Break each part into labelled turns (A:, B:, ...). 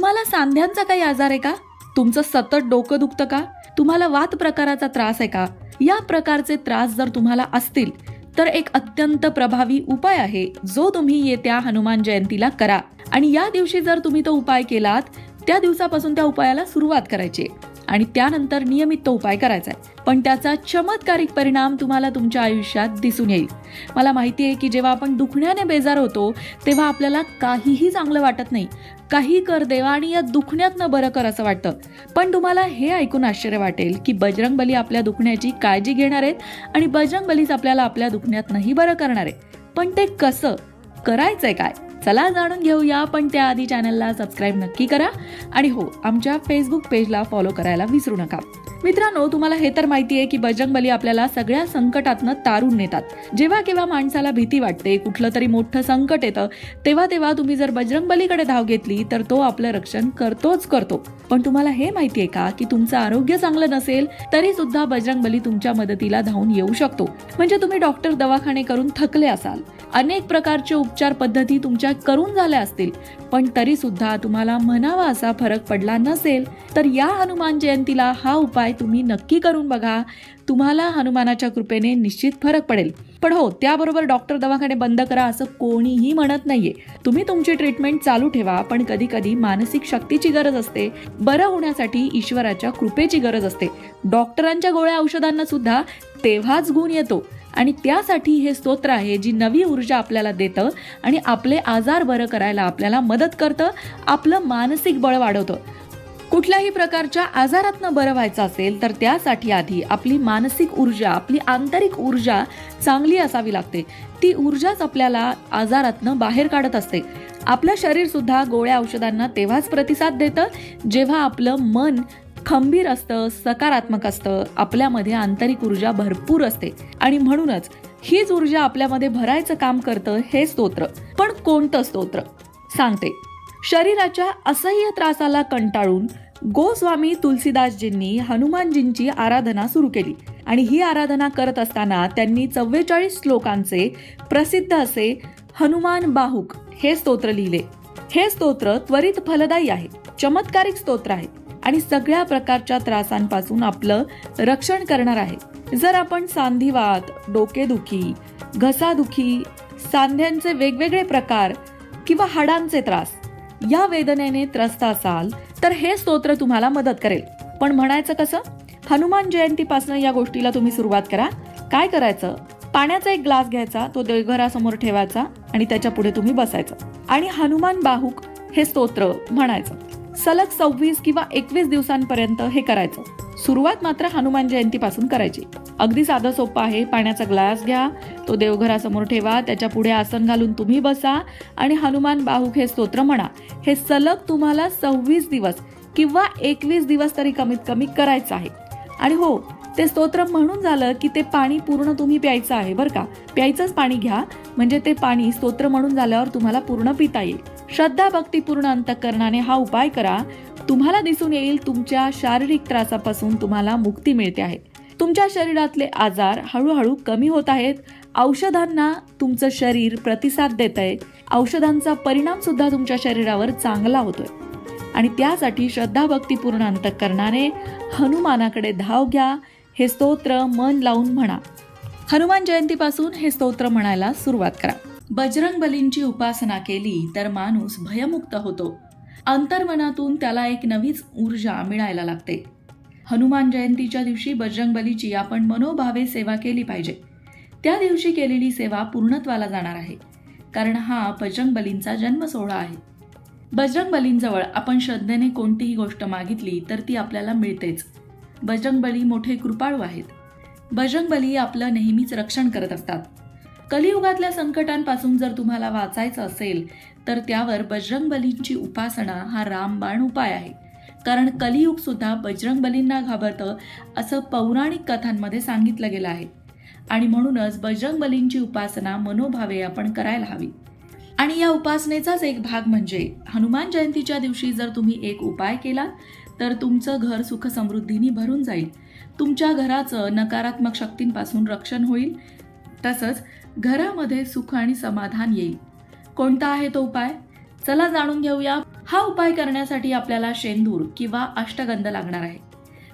A: तुम्हाला सांध्यांचा काही आजार आहे का? तुमचं सतत डोकं दुखतं का? तुम्हाला वात प्रकाराचा त्रास आहे का? या प्रकारचे त्रास जर तुम्हाला असतील तर एक अत्यंत प्रभावी उपाय आहे जो तुम्ही येत्या हनुमान जयंतीला करा. आणि या दिवशी जर तुम्ही तो उपाय केलात त्या दिवसापासून त्या उपायाला सुरुवात करायची. आणि त्यानंतर नियमित तो उपाय करायचा आहे. पण त्याचा चमत्कारिक परिणाम तुम्हाला तुमच्या आयुष्यात दिसून येईल. मला माहिती आहे की जेव्हा आपण दुखण्याने बेजार होतो तेव्हा आपल्याला काहीही चांगलं वाटत नाही. काही कर देवा आणि या दुखण्यातनं बरं कर असं वाटतं. पण तुम्हाला हे ऐकून आश्चर्य वाटेल की बजरंग बली आपल्या दुखण्याची काळजी घेणार आहेत आणि बजरंग बलीच आपल्याला आपल्या दुखण्यातनंही बरं करणार आहे पण ते कसं? करायचंय काय? चला जाणून घेऊया पण त्याआधी चॅनलला सबस्क्राईब नक्की करा. आणि हो आमच्या फेसबुक पेजला फॉलो करायला विसरू नका. मित्रांनो तुम्हाला हे तर माहिती आहे की बजरंग बली आपल्याला सगळ्या संकटातनं तारून नेतात. जेव्हा केव्हा माणसाला भीती वाटते कुठलं तरी मोठं संकट येतं तेव्हा तेव्हा तुम्ही जर बजरंग बलीकडे धाव घेतली तर तो आपलं रक्षण करतोच करतो. पण तुम्हाला हे माहितीये का की तुमचं आरोग्य चांगलं नसेल तरी सुद्धा बजरंग बली तुमच्या मदतीला धावून येऊ शकतो. म्हणजे तुम्ही डॉक्टर दवाखाने करून थकले असाल. अनेक प्रकारचे उपचार पद्धती तुमच्या करून झाल्या असतील. पण तरी सुद्धा तुम्हाला म्हणावा असा फरक पडला नसेल तर या हनुमान जयंतीला हा उपाय तुम्ही नक्की करून बघा. तुम्हाला हनुमानाच्या कृपेने निश्चित फरक पडेल. पण हो त्याबरोबर डॉक्टर दवाखाने बंद करा असं कोणीही म्हणत नाहीये. तुम्ही तुमची ट्रीटमेंट चालू ठेवा पण कधी कधी मानसिक शक्तीची गरज असते. बरं होण्यासाठी ईश्वराच्या कृपेची गरज असते. डॉक्टरांच्या गोळ्या औषधांना सुद्धा तेव्हाच गुण येतो. आणि त्यासाठी हे स्तोत्र आहे जी नवी ऊर्जा आपल्याला देतं आणि आपले आजार बरं करायला आपल्याला मदत करतं आपलं मानसिक बळ वाढवतं. कुठल्याही प्रकारच्या आजारातनं बरं व्हायचं असेल तर त्यासाठी आधी आपली मानसिक ऊर्जा आपली आंतरिक ऊर्जा चांगली असावी लागते. ती ऊर्जाच आपल्याला आजारातनं बाहेर काढत असते. आपलं शरीरसुद्धा गोळ्या औषधांना तेव्हाच प्रतिसाद देतं जेव्हा आपलं मन खंबीर असतं सकारात्मक असतं आपल्यामध्ये आंतरिक ऊर्जा भरपूर असते. आणि म्हणूनच हीच ऊर्जा आपल्यामध्ये भरायचं काम करतं हे स्तोत्र. पण कोणतं स्तोत्र? सांगते. शरीराच्या असह्य त्रासाला कंटाळून गोस्वामी तुलसीदासजींनी हनुमानजींची आराधना सुरू केली. आणि ही आराधना करत असताना त्यांनी चव्वेचाळीस श्लोकांचे प्रसिद्ध असे हनुमान बाहुक हे स्तोत्र लिहिले. हे स्तोत्र त्वरित फलदायी आहे. चमत्कारिक स्तोत्र आहे. आणि सगळ्या प्रकारच्या त्रासांपासून आपलं रक्षण करणार आहे. जर आपण सांधिवात डोकेदुखी घसादुखी सांध्यांचे वेगवेगळे प्रकार किंवा हाडांचे त्रास या वेदनेने त्रस्त असाल तर हे स्तोत्र तुम्हाला मदत करेल. पण म्हणायचं कसं? हनुमान जयंतीपासून या गोष्टीला तुम्ही सुरुवात करा. काय करायचं? पाण्याचा एक ग्लास घ्यायचा तो देवघरासमोर ठेवायचा आणि त्याच्या पुढे तुम्ही बसायचं. आणि हनुमान बाहुक हे स्तोत्र म्हणायचं. सलग सव्वीस किंवा एकवीस दिवसांपर्यंत हे करायचं. सुरुवात मात्र हनुमान जयंतीपासून करायची. अगदी साधं सोपं आहे. पाण्याचा ग्लास घ्या तो देवघरासमोर ठेवा त्याच्या पुढे आसन घालून तुम्ही बसा आणि हनुमान बाहुक हे स्तोत्र म्हणा. हे सलग तुम्हाला सव्वीस दिवस किंवा एकवीस दिवस तरी कमीत कमी करायचं आहे. आणि हो ते स्तोत्र म्हणून झालं की ते पाणी पूर्ण तुम्ही प्यायचं आहे बरं का. प्यायचंच पाणी घ्या. म्हणजे ते पाणी स्तोत्र म्हणून झाल्यावर तुम्हाला पूर्ण पिता येईल. श्रद्धा भक्तीपूर्ण अंतकरणाने हा उपाय करा. तुम्हाला दिसून येईल तुमच्या शारीरिक त्रासापासून तुम्हाला मुक्ती मिळते आहे. तुमच्या शरीरातले आजार हळूहळू कमी होत आहेत. औषधांना तुमचं शरीर प्रतिसाद देत आहे. औषधांचा परिणाम सुद्धा तुमच्या शरीरावर चांगला होतोय. आणि त्यासाठी श्रद्धा भक्तीपूर्ण अंतकरणाने हनुमानाकडे धाव घ्या. हे स्तोत्र मन लावून म्हणा. हनुमान जयंतीपासून हे स्तोत्र म्हणायला सुरुवात करा. बजरंग बलींची उपासना केली तर माणूस भयमुक्त होतो. अंतर्मनातून त्याला एक नवीच ऊर्जा मिळायला लागते. हनुमान जयंतीच्या दिवशी बजरंग बलीची आपण मनोभावे सेवा केली पाहिजे. त्या दिवशी केलेली सेवा पूर्णत्वाला जाणार आहे. कारण हा बजरंग बलींचा जन्म सोहळा आहे. बजरंग बलींजवळ आपण श्रद्धेने कोणतीही गोष्ट मागितली तर ती आपल्याला मिळतेच. बजरंग बली मोठे कृपाळू आहेत. बजरंग बली आपलं नेहमीच रक्षण करत असतात. कलियुगातल्या संकटांपासून जर तुम्हाला वाचायचं असेल तर त्यावर बजरंग बलींची उपासना हा रामबाण उपाय आहे. कारण कलियुग सुद्धा बजरंग बलींना घाबरतं असं पौराणिक कथांमध्ये सांगितलं गेलं आहे. आणि म्हणूनच बजरंग बलींची उपासना मनोभावे आपण करायला हवी. आणि या उपासनेचाच एक भाग म्हणजे हनुमान जयंतीच्या दिवशी जर तुम्ही एक उपाय केला तर तुमचं घर सुख समृद्धीने भरून जाईल. तुमच्या घराचं नकारात्मक शक्तींपासून रक्षण होईल. तसंच घरामध्ये सुख आणि समाधान येईल. कोणता आहे तो उपाय? चला जाणून घेऊया. हा उपाय करण्यासाठी आपल्याला शेंदूर किंवा अष्टगंध लागणार आहे.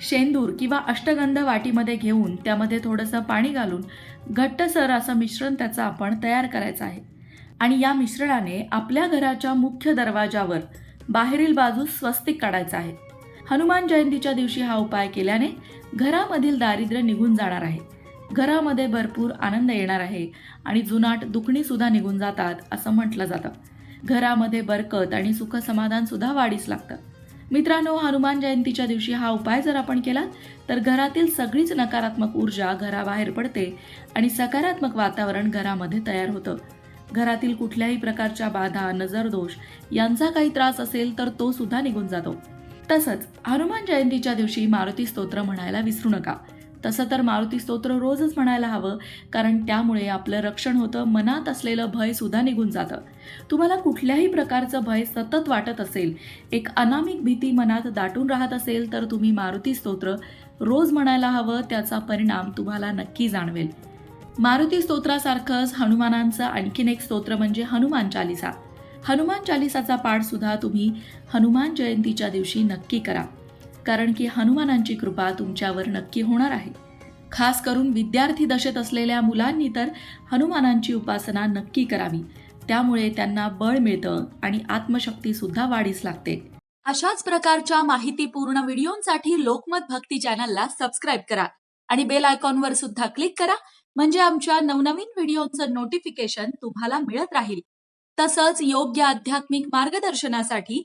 A: शेंदूर किंवा अष्टगंध वाटीमध्ये घेऊन त्यामध्ये थोडंसं पाणी घालून घट्टसर असं मिश्रण त्याचं आपण तयार करायचं आहे. आणि या मिश्रणाने आपल्या घराच्या मुख्य दरवाजावर बाहेरील बाजूस स्वस्तिक काढायचं आहे. हनुमान जयंतीच्या दिवशी हा उपाय केल्याने घरामधील दारिद्र्य निघून जाणार आहे. घरामध्ये भरपूर आनंद येणार आहे आणि जुनाट दुखणी सुद्धा निघून जातात असं म्हटलं जातं. घरामध्ये बरकत आणि सुख समाधान सुद्धा वाढीस लागतं. मित्रांनो हनुमान जयंतीच्या दिवशी हा उपाय जर आपण केला तर घरातील सगळीच नकारात्मक ऊर्जा घराबाहेर पडते आणि सकारात्मक वातावरण घरामध्ये तयार होतं. घरातील कुठल्याही प्रकारच्या बाधा नजरदोष यांचा काही त्रास असेल तर तो सुद्धा निघून जातो. तसंच हनुमान जयंतीच्या दिवशी मारुती स्तोत्र म्हणायला विसरू नका. तसं तर मारुती स्तोत्र रोजच म्हणायला हवं कारण त्यामुळे आपलं रक्षण होतं मनात असलेलं भय सुद्धा निघून जातं. तुम्हाला कुठल्याही प्रकारचं भय सतत वाटत असेल एक अनामिक भीती मनात दाटून राहत असेल तर तुम्ही मारुती स्तोत्र रोज म्हणायला हवं त्याचा परिणाम तुम्हाला नक्की जाणवेल. मारुती स्तोत्रासारखंच हनुमानांचं आणखीन एक स्तोत्र म्हणजे हनुमान चालिसा. हनुमान चालिसाचा पाठ सुद्धा तुम्ही हनुमान जयंतीच्या दिवशी नक्की करा. कारण की हनुमानांची कृपा तुमच्यावर नक्की होणार आहे. खास करून विद्यार्थी दशेत असलेल्या मुलांनी तर हनुमानांची उपासना नक्की करावी. त्यामुळे त्यांना बळ मिळतं आणि आत्मशक्ती सुद्धा वाढीस लागते.
B: अशाच प्रकारच्या माहितीपूर्ण व्हिडिओंसाठी लोकमत भक्ती चॅनलला सबस्क्राईब करा आणि बेल आयकॉनवर सुद्धा क्लिक करा म्हणजे आमच्या नवनवीन व्हिडिओचं नोटिफिकेशन तुम्हाला मिळत राहील. तसंच योग्य आध्यात्मिक मार्गदर्शनासाठी